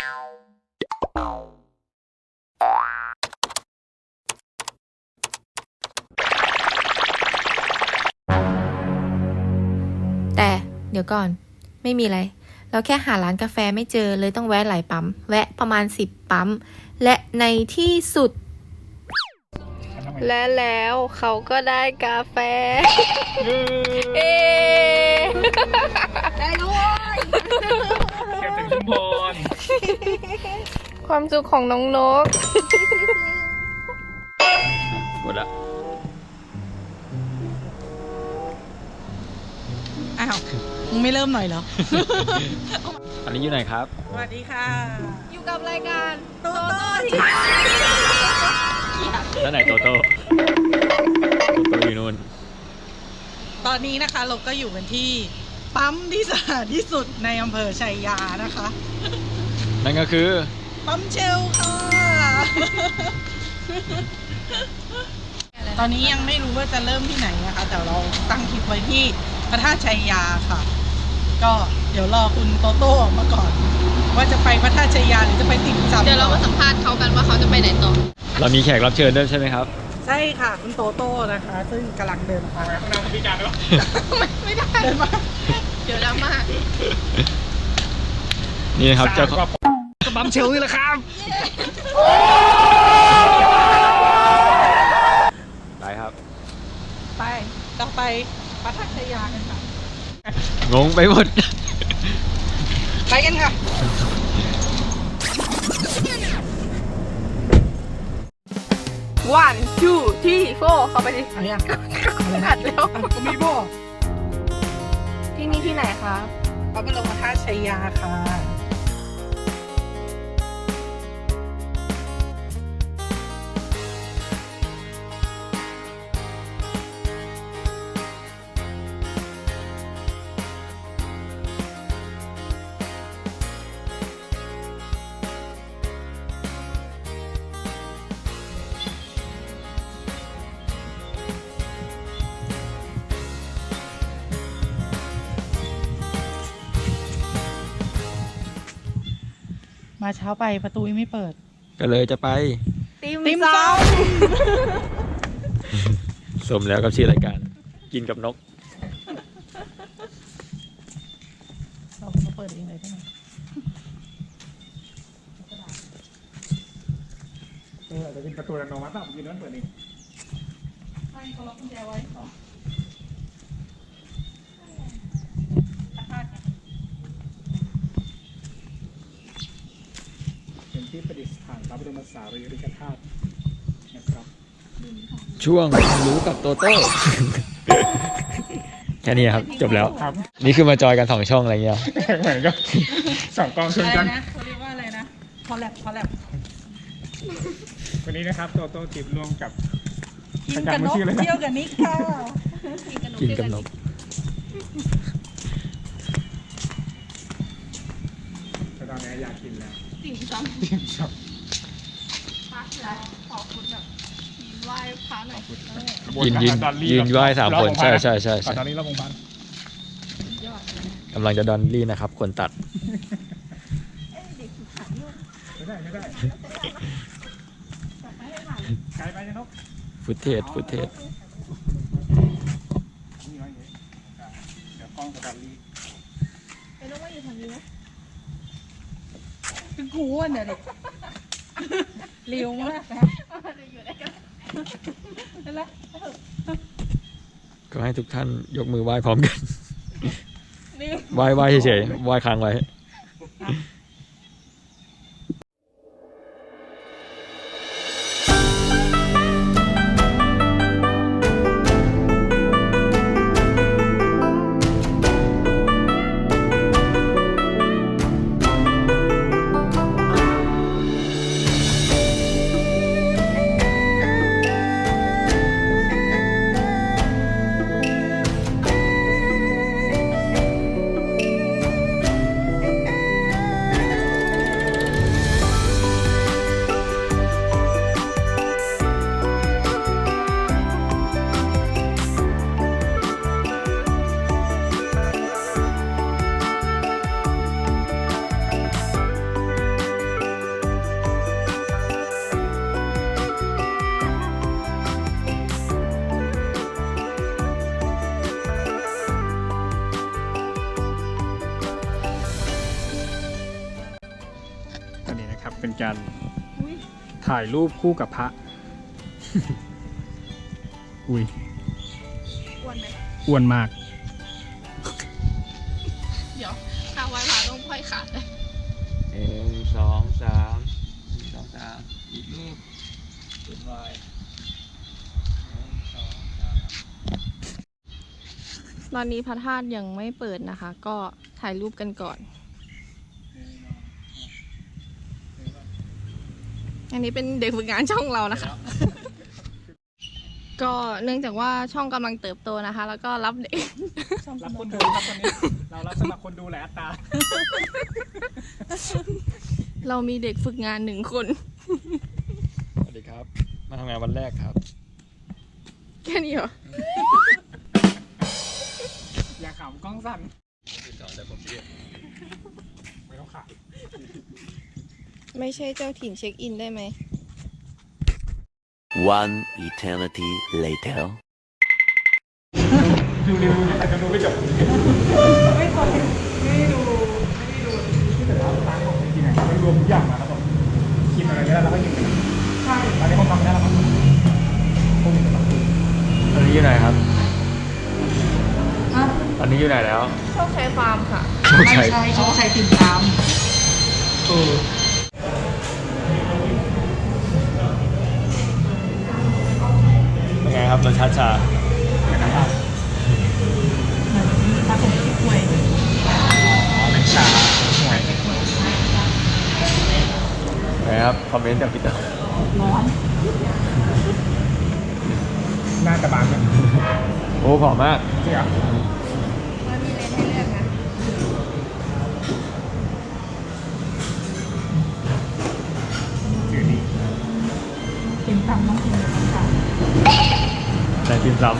แต่เดี๋ยวก่อน ไม่มีอะไร เราแค่หาร้านกาแฟไม่เจอเลยต้องแวะหลายปั๊ม แวะประมาณ10ปั๊ม และในที่สุด และแล้วเขาก็ได้กาแฟ เอ ได้ด้วย แค่ถึงชุมพร ความสุขของน้องนกหมดละอ้าวมึงไม่เริ่มหน่อยเหรออันนี้อยู่ไหนครับ สวัสดีค่ะ อยู่กับรายการโตโต้ที่แล้วไหนโตโต้โตโต้อยู่นู่น ตอนนี้นะคะเราก็อยู่กันที่ ปั๊มที่สะอาดที่สุดในอำเภอชัยยานะคะ นั่นก็คือ ปั๊มเชลค่ะ ตอนนี้ยังไม่รู้ว่าจะเริ่มที่ไหนนะคะ แต่เราตั้งคลิปไว้ที่พระธาตุชัยยาค่ะ ก็เดี๋ยวรอคุณโตโต้ออกมาก่อน ว่าจะไปพระธาตุชัยยาหรือจะไปติ่มซำเดี๋ยวเรามาสัมภาษณ์เขากันว่าเขาจะไปไหนต่อ เรามีแขกรับเชิญด้วยใช่ไหมครับ ใช่ค่ะ คุณโตโต้นะคะ ซึ่งกำลังเดินทางพิการด้วยไม่ได้เดินมาเดี๋ยวดราม่า นี่นะครับเจ้าของกระบัมเชลนี่แหละครับ ไปครับ ไปเราไปพระธาตุชัยยากันค่ะ งงไปหมด ไปกันค่ะวันทูที่โฟเข้าไปดิเอายังอะไรนะอัดแล้วอะก็มีบอกที่นี่ที่ไหนครับพระบรมธาตุชัยยาค่ะ มาเช้าไปประตูยังไม่เปิด ก็เลยจะไป ติมติมซซสมแล้วกับชื่อรายการ กินกับนก เรามาเปิดเองเลยได้ไหมเอออาจจะเป็นประตูอัตโนมัติป่ะผมยืนนั่นเปิดเองไม่เขาล็อกกุญแจไว้ต่อพระธาตุไง เป็นที่ประดิษฐานพ ระบรมสารีริกธาตุนะครับช่วงรู้กับโตโต้แค่นี้ครับ จบแล้ว ครับนี่คือมาจอยกันสองช่องอะไรเงี้ยเหมือนกับสองกองชนอะไรกัน นะเขาเรียกว่าอะไรนะพอแลบพอแลบวันนี้นะครับ โตโต้จิบร่วมกับ กินกับนกประจำมือชื่ออะไรนะ เที่ยวกับนิกค่ะกินกับนกแต่ตอนนี้อยากกินแล้วติ่มซจิ้มช็อปำพักแล้ว ขอบคุณแบบยินไหว้พระหน่อยยืนยืนยืนไหว้สามคนใช่ใช่ใช่ใช่ตอนนี้เราคงพันกำลังจะดอนลี่นะครับ คนตัดไม่ได้ไม่ได้ไกลไปจะนกฟุตเทจฟุตเทจนี่ไว้อย่างนี้เดี๋ยวกล้องกับดันลี่คือกูอ้วนเนี่ยเด็ก เร็วมากนะนั่นแหละก็ให้ทุกท่านยกมือไหว้พร้อมกันนี่ไหว้ไหว้เฉยๆไหว้ค้างไว้ ครับเป็นการถ่ายรูปคู่กับพระ อุ้ยอ้วนไหมอ้วนมาก เดี๋ยวข้าวไว้ผ่าต้องค่อยขาดเลยหนึ่งสองสามหนึ่งสองสามอีกรูปเป็นวายหนึ่งสองสามตอนนี้พระธาตุยังไม่เปิดนะคะ ก็ถ่ายรูปกันก่อน อันนี้เป็นเด็กฝึกงานช่องเรานะคะ ก็เนื่องจากว่าช่องกำลังเติบโตนะคะ แล้วก็รับเด็ก รับคนดูครับคนนี้ เรารับสมัครคนดูแหละอัตราเรามีเด็กฝึกงานหนึ่งคน สวัสดีครับ มาทำงานวันแรกครับ แค่นี้เหรอ อย่าขำกล้องสั่นติดต่อแต่ผมเรียกไม่ต้องข ไม่ใช่เจ้าถิ่นเช็คอินได้ไหม One eternity later. ำดูรีวิวแต่จะดูไม่จบไม่เคยไม่ดูไม่ดูที่แต่เราตั้งของจริงๆอะไม่รวมทุกอย่างมาครับผมกินอะไรเยอะแล้วก็กินกันใช่ตอนนี้เขาทำได้แล้วครับคงมีแต่ละคนตอนนี้อยู่ไหนครับตอนนี้อยู่ไหนแล้วโชคชัยฟาร์มค่ะไม่ใช่เขาใครติดตามเออ ครับรสชาติชาถ้าผมคิดหวยอ๋อเป็นชาหวยไงครับคอมเมนต์จากพี่เต๋อร้อนน่าจะบางนะโอ้ผอมมากจริงเหรอ แต่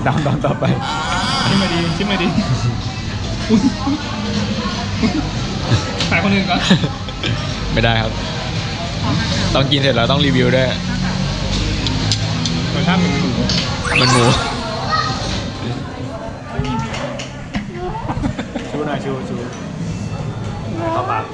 ติดตามตอนต่อไป ชิมมาดีชิมมาดีอุ้ยถ่ายคนอื่นก่อน ไม่ได้ครับ ต้องกินเสร็จแล้วต้องรีวิวด้วยรสชาติเหมือนหมูมันหมู ชูหน่อยชูชูเข้าปาก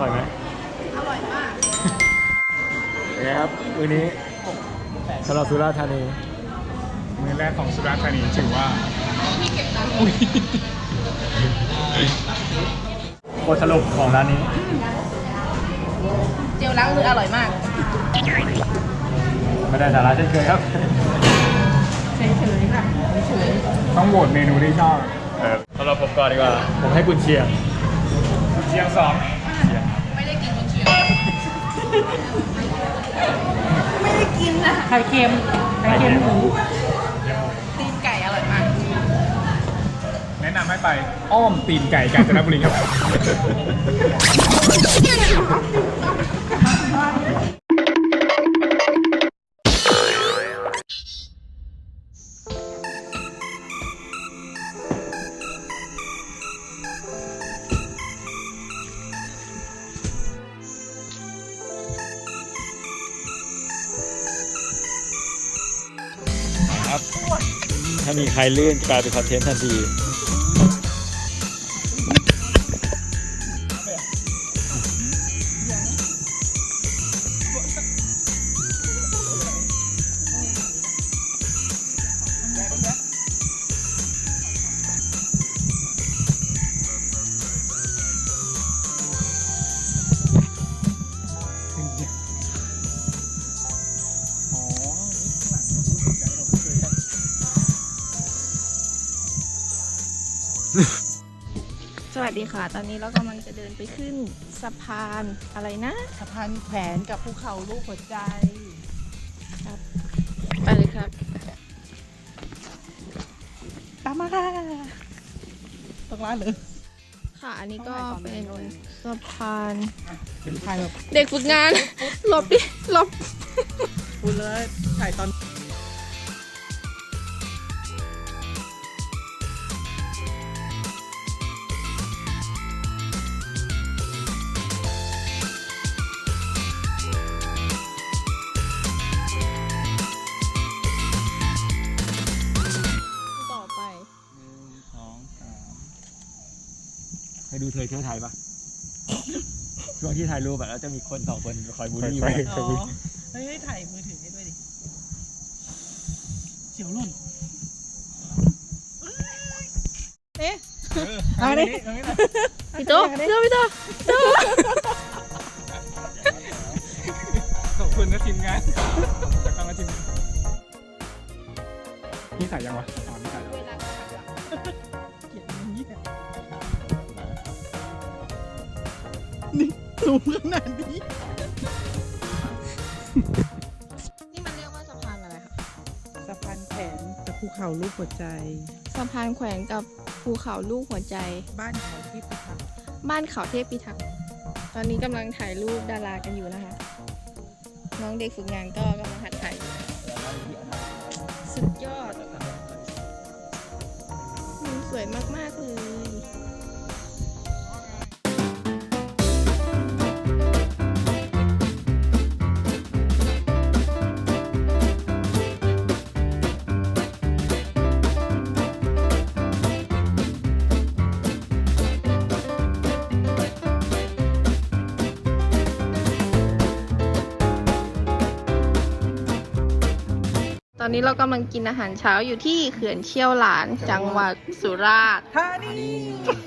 ร่อยไหมอร่อยมากเป็นไงครับมื้อนี้สำหรับสุราษฎร์ธานี มื้อแรกของสุราษฎร์ธานีถือว่าบทสรุปของร้านนี้ เจลล้างมืออร่อยมาก ไม่ได้สาระเช่นเคยครับ เฉยๆค่ะเฉยต้องโหวตเมนูที่ชอบสำหรับผมก่อนดีกว่า ผมให้กุนเชียงกุนเชียงสองเชียง ไม่ได้กินนะไข่เค็มไข่เค็มหมูตีนไก่อร่อยมาก แนะนำให้ไปอ้อมตีนไก่กาญจนบุรีครับ ใครลื่นกลายเป็นคอนเทนต์ทันที ดีค่ะ ตอนนี้เรากำลังจะเดินไปขึ้นสะพานอะไรนะ สะพานแขวนกับภูเขาลูกหัวใจไปเลยครับ ตามมาค่ะตรงร้านเลย ค่ะ อันนี้ก็ต้องไปเป็นก่อนเลยสะพาน ถ่ายแบบเด็กฝึกงานหลบดิหลบ พูดเลย ถ่ายตอน ดูเธอเที่ยวไทยปะช่วงที่ถ่ายรูปแบบแล้วจะมีคนสองคนคอยบูลลี่ไปว่าอ๋อเฮ้ยถ่ายมือถือให้ด้วยดิเสียวหล่นเอ๊ะเอาดิพี่โตพี่โตพี่โตขอบคุณนะทีมงานจะต้องมาทีมนี่ใส่ยังวะอ๋อนี่ใส่แล้ว สูงขนาดนี้นี่มันเรียกว่าสะพานอะไรคะสะพานแขวนกับภูเขาลูกหัวใจ สะพานแขวนกับภูเขาลูกหัวใจ บ้านเขาที่พิทักษ์บ้านเขาเทพพิทักษ์ตอนนี้กำลังถ่ายรูปดารากันอยู่นะคะ น้องเด็กฝึกงานก็กำลังหัดถ่ายอยู่สุดยอดมุมสวยมากๆเลย นนี้เรากำลังกินอาหารเช้าอยู่ที่เขื่อนเชี่ยวหลานจังหวัดสุราษฎร์ท่านี